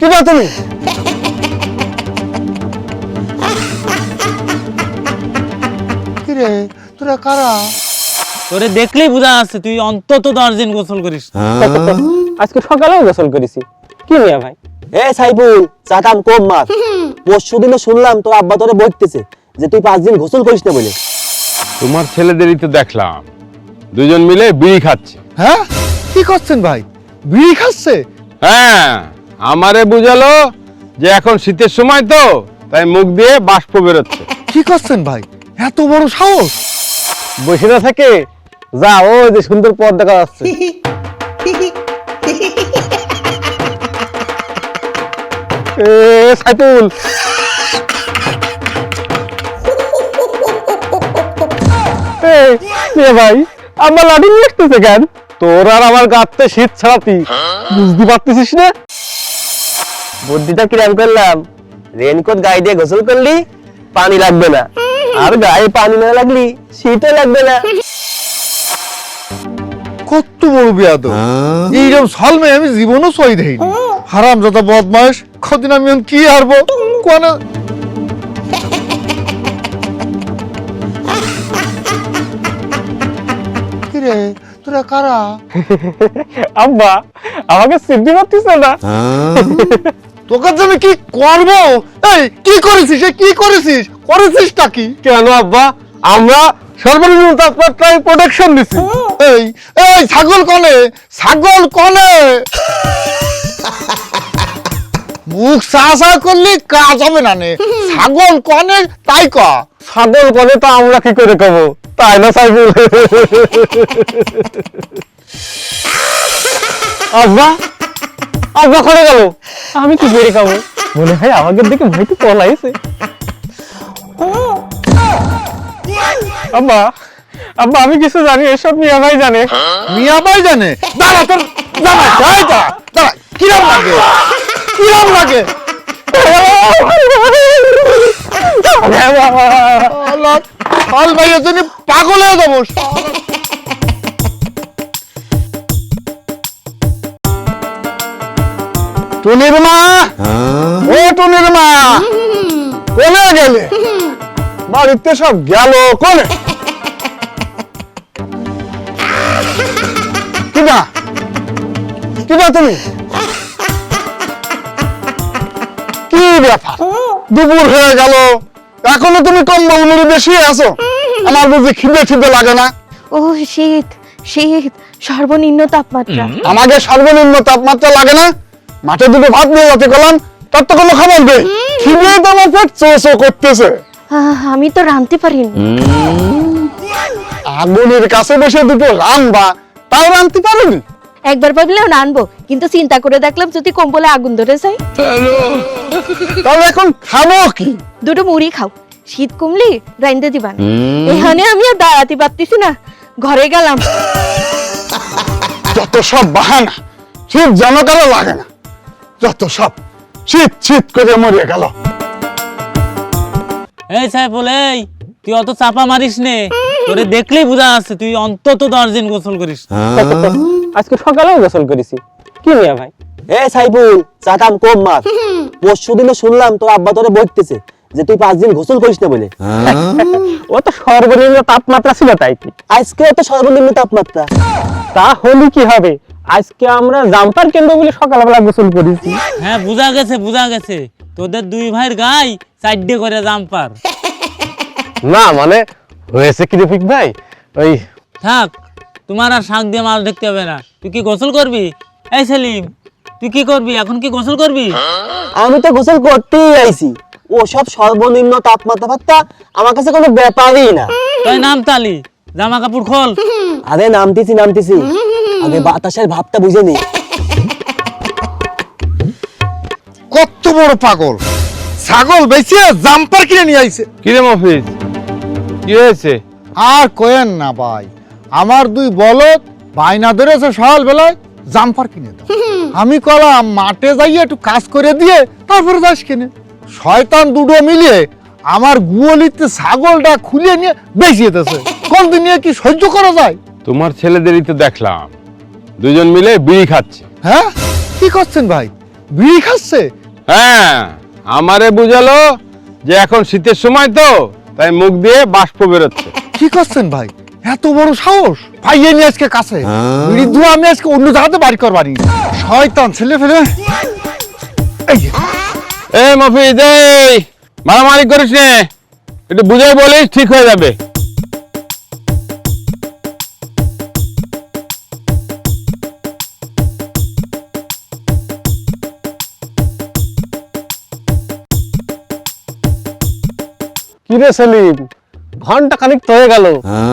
কিনা তুমি। কিরে তোরা কারা? তোরে দেখলেই বোঝা যাচ্ছে তুই অন্তত দশ দিন গোসল করিস। আজকে সকালেও গোসল করেছি। কি মিয়া ভাই? এ সাইফুল চা কাম কম মার। পরশু দিনে শুনলাম তোর আব্বা তোরে বলতেছে যে তুই পাঁচ দিন গোসল করিস না বলে। তোমার ছেলেদেরই তো দেখলাম। দুজন মিলে বিড়ি খাচ্ছে। হ্যাঁ? কি করছেন ভাই? বিড়ি খাচ্ছে? হ্যাঁ আমারে বুঝালো যে এখন শীতের সময় তো তাই মুখ দিয়ে বাষ্প বেরোচ্ছে। কি করছেন ভাই? এত বড় সাহস? বসে না থাকে যা ও যে সুন্দর পথ দেখা যাচ্ছে। এ সাইফুল এ ভাই আমার নিয়ে আসতেছে কেন? তোর আর আমার গাতে শীত ছাড়াতি বুঝতে পারতেছিস না? বুদ্ধিটা কিরাম করলাম। রেনকোট গায়ে দিয়ে গোসল করলি পানি লাগবে না। আর গায়ে পানি না লাগলি শীতও লাগবে না। কত বড় বিয়াদ এইরকম সালমে আমি জীবনও সই দেইনি। হারাম যত বদমাস কদিন আমি কি হারবো? কোন কিরে? কারা? আব্বা আমাকে সিদ্ধি মারতিস না? তোকে জন্য আমি কি করব? এই কি করেছিস? কি করেছিস? করেছিসটা কি? কেন আব্বা? আমরা সর্বনিম্ন তাপমাত্রায় প্রোটেকশন দিছি এই এই ছাগল কলে ছাগল কনে? মুখ সাহসা করলে কাজ হবে না নে। ছাগল কনে তাই ক। ছাগল বলে তো আমরা কি করে কব? তাই না সাইফুল আব্বা আব্বা করে গেল? আমি কি করে খাব মনে হয় আমাকে দেখে ভয়তে পলাইছে। আব্বা আব্বা আমি কিছু জানি এসব মিয়া ভাই জানে। মিয়া ভাই জানে? দাঁড়া তোর দাঁড়া দাঁড়া দাঁড়া কিরম লাগে? কিরম মা? ও টুনির মা গেলে? বাড়িতে সব গেল কোনে? কিনা কিনা তুমি? ব্যাপার। দুপুর হয়ে গেল। এখনও তুমি কম্বল মুড়ি বেশি আছো? আমার বুঝি খিদে খিদে লাগে না। ও শীত শীত সর্বনিম্ন তাপমাত্রা। আমাকে সর্বনিম্ন তাপমাত্রা লাগে না? মাঠে দুটো ভাত নিয়ে যাতে গেলাম তার তো কোনো খবর নেই খিদে তো আমার পেট চো চো করতেছে আমি তো রাঁধতে পারিনি। আগুনের কাছে বসে দুটো রান্না তাও রাঁধতে পারোনি? একবার ভাবলেও আনব। কিন্তু চিন্তা করে দেখলাম যদি কম্বলে আগুন ধরে যায়। তাহলে এখন খাব কি? দুটো মুড়ি খাও। শীত কমলি রাইন্দে দিবান এখানে আমি আর দাঁড়াতে পারতেছি না। ঘরে গেলাম। যত সব বাহানা শীত যেন কারও লাগে না। যত সব শীত শীত করে মরে গেল। এই সাইফুল এই তুই অত চাপা মারিস নে তোরে দেখলেই বোঝা যাচ্ছে তুই অন্তত দশ দিন গোসল করিস। আজকে সকালেও গোসল করেছি। কি মিয়া ভাই? এ সাইফুল চা কাম কম মার পরশু দিনে শুনলাম তোর আব্বা তোরে বলতেছে যে তুই পাঁচ দিন গোসল করিস না বলে। ও তো সর্বনিম্ন তাপমাত্রা ছিল তাই। কি আজকেও তো সর্বনিম্ন তাপমাত্রা। তা হলে কি হবে? আজকে আমরা জাম্পার কেন্দ্র বলে সকালবেলা গোসল করেছি। হ্যাঁ বোঝা গেছে বোঝা গেছে। তোদের দুই ভাইয়ের গাই চারটে করে জাম্পার। না মানে হয়েছে কি রফিক ভাই? ওই থাক তোমার আর শাক দিয়ে মাছ দেখতে হবে না। তুই কি গোসল করবি? এই সেলিম তুই কি করবি? এখন কি গোসল করবি? আমি তো গোসল করতেই আইছি। ও সব সর্বনিম্ন তাপমাত্রা ফাত্তা আমার কাছে কোনো ব্যাপারই না। তাই নাম তালি জামা কাপড় খোল। আরে নামতেছি নামতেছি। আগে বাতাসের ভাবটা বুঝে নি। কত বড় পাগল। ছাগল বেঁচে জাম্পার কিনে নিয়ে আইছে। কিরে মফিজ কি হয়েছে? আর কোয়েন না ভাই। আমার দুই বলদ বাইনা ধরেছে সকাল বেলায় জাম্পার কিনে দাও। আমি কলাম মাঠে যাইয়ে একটু কাজ করে দিয়ে তারপরে যাস কিনে। শয়তান দুটো মিলিয়ে আমার গুয়লিতে ছাগলটা খুলে নিয়ে বেঁচিয়ে দিয়েছে কোন দিন নিয়ে কি সহ্য করা যায়? তোমার ছেলেদেরই তো দেখলাম। দুজন মিলে বিড়ি খাচ্ছে। হ্যাঁ? কি করছেন ভাই? বিড়ি খাচ্ছে? হ্যাঁ আমারে বুঝালো যে এখন শীতের সময় তো তাই মুখ দিয়ে বাষ্প বেরোচ্ছে। কি করছেন ভাই? এত বড় সাহস? পাইয়ে নিয়ে আজকে কাছে। বিড়ির ধোঁয়া আমি আজকে অন্য জায়গাতে বাড়ি করবানি। শয়তান ছেলে ফেলে। এই যে, এই মফিজ মারামারি করিস নে। একটু বুঝাই বলিস ঠিক হয়ে যাবে। কি রে সেলিম? ঘণ্টা খানিক তো হয়ে। গেল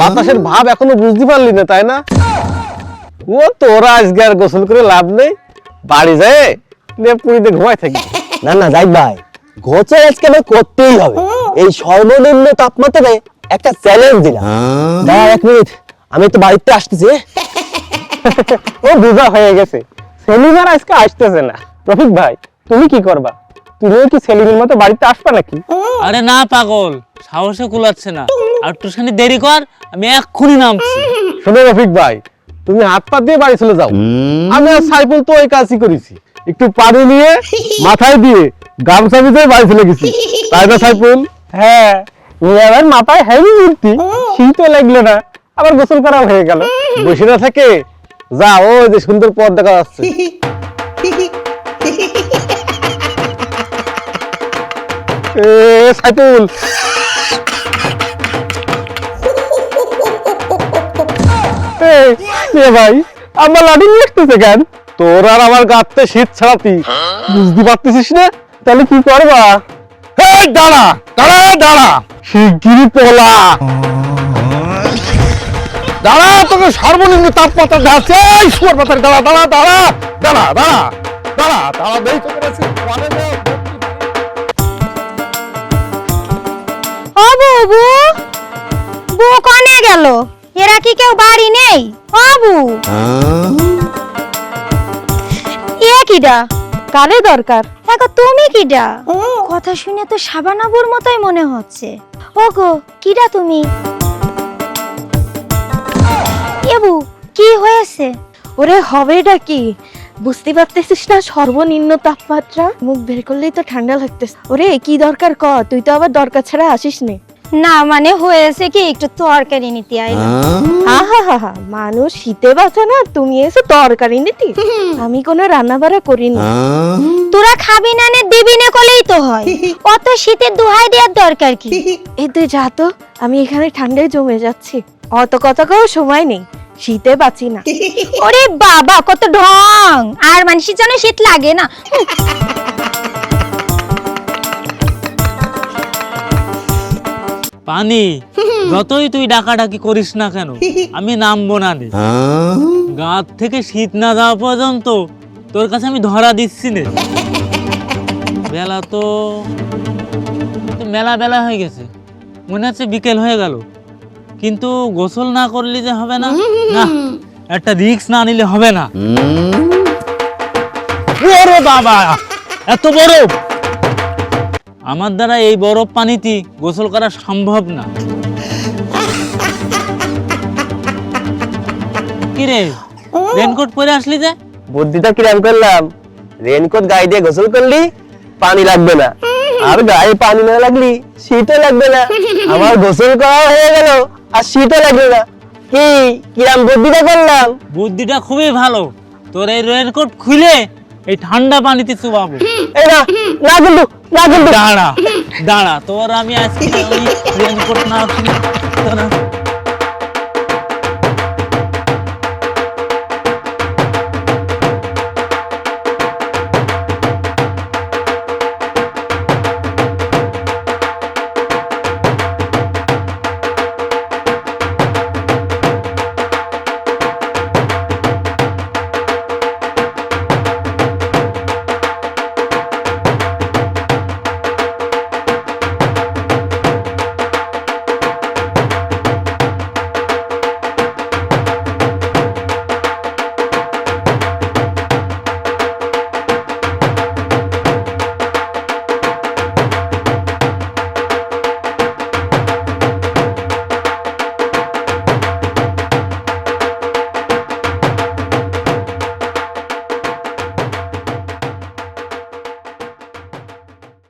বাতাসের ভাব এখনও বুঝতে পারলি না তাই না? ও তোরা আজকে আর গোসল করে লাভ নেই। বাড়ি যায় পুরীতে ঘুমাই থাকি। না না যাই ভাই। গোচর আজকে আমার করতেই হবে। এই সর্বনিম্ন তাপমাত্রায় একটা চ্যালেঞ্জ দিলাম। দাঁড়া এক মিনিট আমি তো বাড়িতে আসতেছি। ও বুঝা হয়ে গেছে। সেলিম আর আজকে আসতেছে না। রফিক ভাই তুমি কি করবা? তুমিও কি সেলিমের মতো বাড়িতে আসবা নাকি? আরে না পাগল। সাহসে কুলাচ্ছে না। আর একটুখানি দেরি কর আমি এক্ষুনি নামছি। শোনো রফিক ভাই তুমি হাত পা দিয়ে বাড়ি চলে যাও। আমি আর সাইফুল তো ওই কাজই করেছি। একটু পানি নিয়ে মাথায় দিয়ে গামছা ভিতরে বাড়ি চলে গেছি। তাই না সাইফুল? হ্যাঁ আবার মাথায় হেভি মূর্তি শীতও লাগল না আবার গোসল করা হয়ে গেল। বসে না থেকে যা ও যে সুন্দর পথ দেখা যাচ্ছে। এ সাইফুল এ ভাই আমার লাঠি নিয়ে কেন? তোর আর আমার গাতে শীত ছাড়াতি বুঝতে পারতেছিস না? তাহলে কি করবা? এই দাঁড়া দাঁড়া দাঁড়া। শিগগিরি পোলা। দাঁড়া তোকে সর্বনিম্ন তাপমাত্রা দেখাচ্ছে। এই শুয়ার পাতার দাঁড়া দাঁড়া দাঁড়া দাঁড়া দাঁড়া দাঁড়া দাঁড়া দেই তোকে মানে ও বুবু বউ কনে গেল? এরা কি কেউ বাড়ি নেই? ও বু এ কিডা? কারে দরকার? দেখো তুমি কিডা? কথা শুনে তো সাবানাবুর মতোই মনে হচ্ছে। ওগো কিডা তুমি? এবু কি হয়েছে? ওরে হবেটা কি? বুঝতে পারতেছিস না সর্বনিম্ন তাপমাত্রা? মুখ বের করলেই তো ঠান্ডা লাগতেছে। ওরে কি দরকার ক? তুই তো আবার দরকার ছাড়া আসিস নে না মানে হয়েছে কি একটু তরকারি নিতে আইলাম। আহা হা হা মানুষ শীতে বাঁচে না তুমি এসে তরকারি নিতি। আমি কোনো রান্না বাড়া করিনি তোরা খাবি না নে দিবি না কলেই তো হয়। অত শীতের দোহাই দেওয়ার দরকার কি? এই তুই যা তো আমি এখানে ঠান্ডায় জমে যাচ্ছি। অত কথা কাও সময় নেই শীতে বাঁচি না। ওরে বাবা কত ঢং! আর মানুষের জন্য শীত লাগে না। পানি। যতই তুই ডাকাডাকি করিস না কেন আমি নামবো না রে গাঁত থেকে শীত না যাওয়া পর্যন্ত তোর কাছে আমি ধরা দিচ্ছি নে। বেলা তো মেলা বেলা হয়ে গেছে। মনে হচ্ছে বিকেল হয়ে গেল। কিন্তু গোসল না করলে যে হবে না না একটা রিক্স না নিলে হবে না। ওরে বাবা এত বরফ আমার দ্বারা এই বরফ পানিতে গোসল করা সম্ভব না। কি রে রেনকোট পরে আসলি যে? বুদ্ধিটা কিরাম করলাম। রেনকোট গায়ে দিয়ে গোসল করলি পানি লাগবে না। আর গায়ে পানি না লাগলি শীতও লাগবে না। আমার গোসল করা হয়ে গেল আর শীতও লাগবে না। কি কিরাম বুদ্ধিটা করলাম? বুদ্ধিটা খুবই ভালো। তোর এই রেনকোট খুলে এই ঠান্ডা পানিতে চুবাবো। এই না না কিন্তু না কিন্তু। দাঁড়া দাঁড়া তোর আমি আজকে না।